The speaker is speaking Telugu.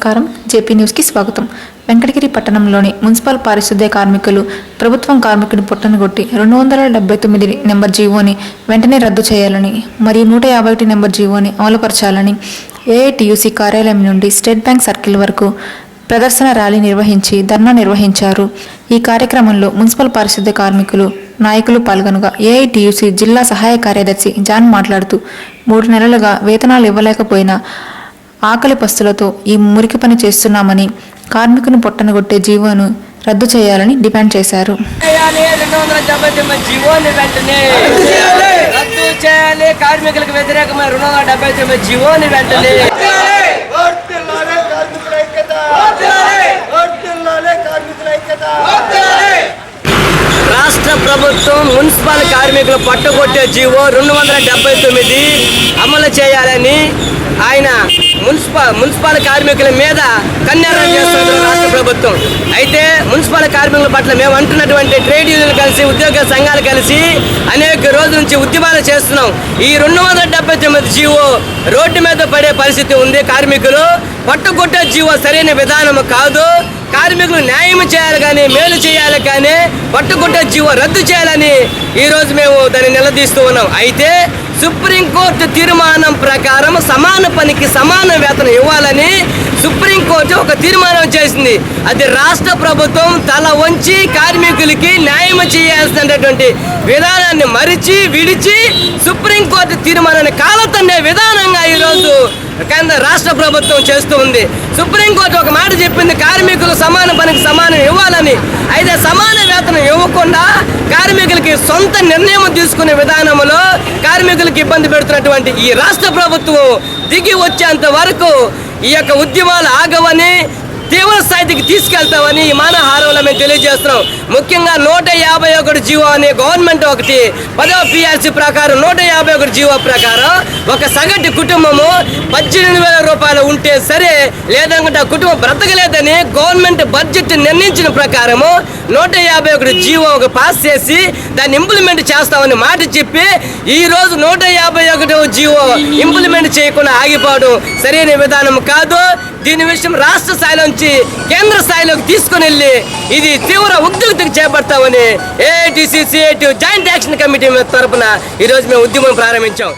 నమస్కారం. జేపీ న్యూస్కి స్వాగతం. వెంకటగిరి పట్టణంలోని మున్సిపల్ పారిశుద్ధ్య కార్మికులు ప్రభుత్వం కార్మికుని పొట్టనగొట్టి రెండు వందల డెబ్బై తొమ్మిది నెంబర్ జీవోని వెంటనే రద్దు చేయాలని మరియు నూట యాభై ఒకటి నెంబర్ జీవోని అమలుపరచాలని ఏఐటియుసి కార్యాలయం నుండి స్టేట్ బ్యాంక్ సర్కిల్ వరకు ప్రదర్శన ర్యాలీ నిర్వహించి ధర్నా నిర్వహించారు. ఈ కార్యక్రమంలో మున్సిపల్ పారిశుద్ధ్య కార్మికులు నాయకులు పాల్గొనగా ఏఐటియుసి జిల్లా సహాయ కార్యదర్శి జాన్ మాట్లాడుతూ మూడు నెలలుగా వేతనాలు ఇవ్వలేకపోయినా ఆకలి పస్తులతో ఈ మురికి పని చేస్తున్నామని కార్మికుని పొట్టనగొట్టే జీవోను రద్దు చేయాలని డిమాండ్ చేశారు. చేయాలి రెండు వందల డెబ్బై తొమ్మిది జీవోని వెంటనే రద్దు చేయాలి. కార్మికులకు వ్యతిరేకమైన రెండు వందల డెబ్బై తొమ్మిది జీవోని వెంటనే రాష్ట్ర ప్రభుత్వం మున్సిపల్ కార్మికులు పట్టుకొట్టే జీవో రెండు వందల డెబ్బై తొమ్మిది అమలు చేయాలని ఆయన మున్సిపల్ మున్సిపల్ కార్మికుల మీద కన్యారం చేస్తుంది రాష్ట్ర ప్రభుత్వం. అయితే మున్సిపల్ కార్మికుల పట్ల మేము అంటున్నటువంటి ట్రేడ్ యూనియన్లు కలిసి ఉద్యోగ సంఘాలు కలిసి అనేక రోజుల నుంచి ఉద్యమాలు చేస్తున్నాం. ఈ రెండు వందల డెబ్బై తొమ్మిది జీవో రోడ్డు మీద పడే పరిస్థితి ఉంది. కార్మికులు పట్టుకొట్టే జీవో సరైన విధానం కాదు. కార్మికులు న్యాయం చేయాలి కానీ మేలు చేయాలి కానీ పట్టుకుంటే జీవో రద్దు చేయాలని ఈరోజు మేము దాన్ని నిలదీస్తూ ఉన్నాం. అయితే సుప్రీంకోర్టు తీర్మానం ప్రకారం సమాన పనికి సమాన వేతనం ఇవ్వాలని సుప్రీంకోర్టు ఒక తీర్మానం చేసింది. అది రాష్ట్ర ప్రభుత్వం తల వంచి కార్మికులకి న్యాయం చేయాల్సినటువంటి విధానాన్ని మరిచి విడిచి సుప్రీంకోర్టు తీర్మానాన్ని కాలతన్నే విధానంగా ఈరోజు కేంద్ర రాష్ట్ర ప్రభుత్వం చేస్తూ ఉంది. సుప్రీంకోర్టు ఒక మాట చెప్పింది కార్మికులు సమాన పనికి సమానం ఇవ్వాలని. అయితే సమాన వేతనం ఇవ్వకుండా కార్మికులకి సొంత నిర్ణయం తీసుకునే విధానంలో కార్మికులకు ఇబ్బంది పెడుతున్నటువంటి ఈ రాష్ట్ర ప్రభుత్వం దిగి వచ్చేంత వరకు ఈ యొక్క ఉద్యమాలు ఆగవని తీవ్ర స్థాయికి తీసుకెళ్తామని ఈ మానహారంలో మేము తెలియజేస్తున్నాం. ముఖ్యంగా నూట యాభై ఒకటి జీవో అనే గవర్నమెంట్ ఒకటి పదవ పిఆర్సీ ప్రకారం నూట యాభై ఒకటి జీవో ప్రకారం ఒక సగటు కుటుంబము పద్దెనిమిది వేల రూపాయలు ఉంటే సరే లేదనుకుంటే ఆ కుటుంబం బ్రతకలేదని గవర్నమెంట్ బడ్జెట్ నిర్ణయించిన ప్రకారము నూట యాభై ఒకటి జీవో ఒక పాస్ చేసి దాన్ని ఇంప్లిమెంట్ చేస్తామని మాట చెప్పి ఈ రోజు నూట యాభై ఒకటి జీవో ఇంప్లిమెంట్ చేయకుండా ఆగిపోవడం సరైన విధానం కాదు. దీని విషయం రాష్ట్ర స్థాయిలో నుంచి కేంద్ర స్థాయిలోకి తీసుకుని వెళ్ళి ఇది తీవ్ర ఉద్యోగతకు చేపడతామని ఏఐటీసీ జాయింట్ యాక్షన్ కమిటీ తరఫున ఈరోజు మేము ఉద్యమం ప్రారంభించాం.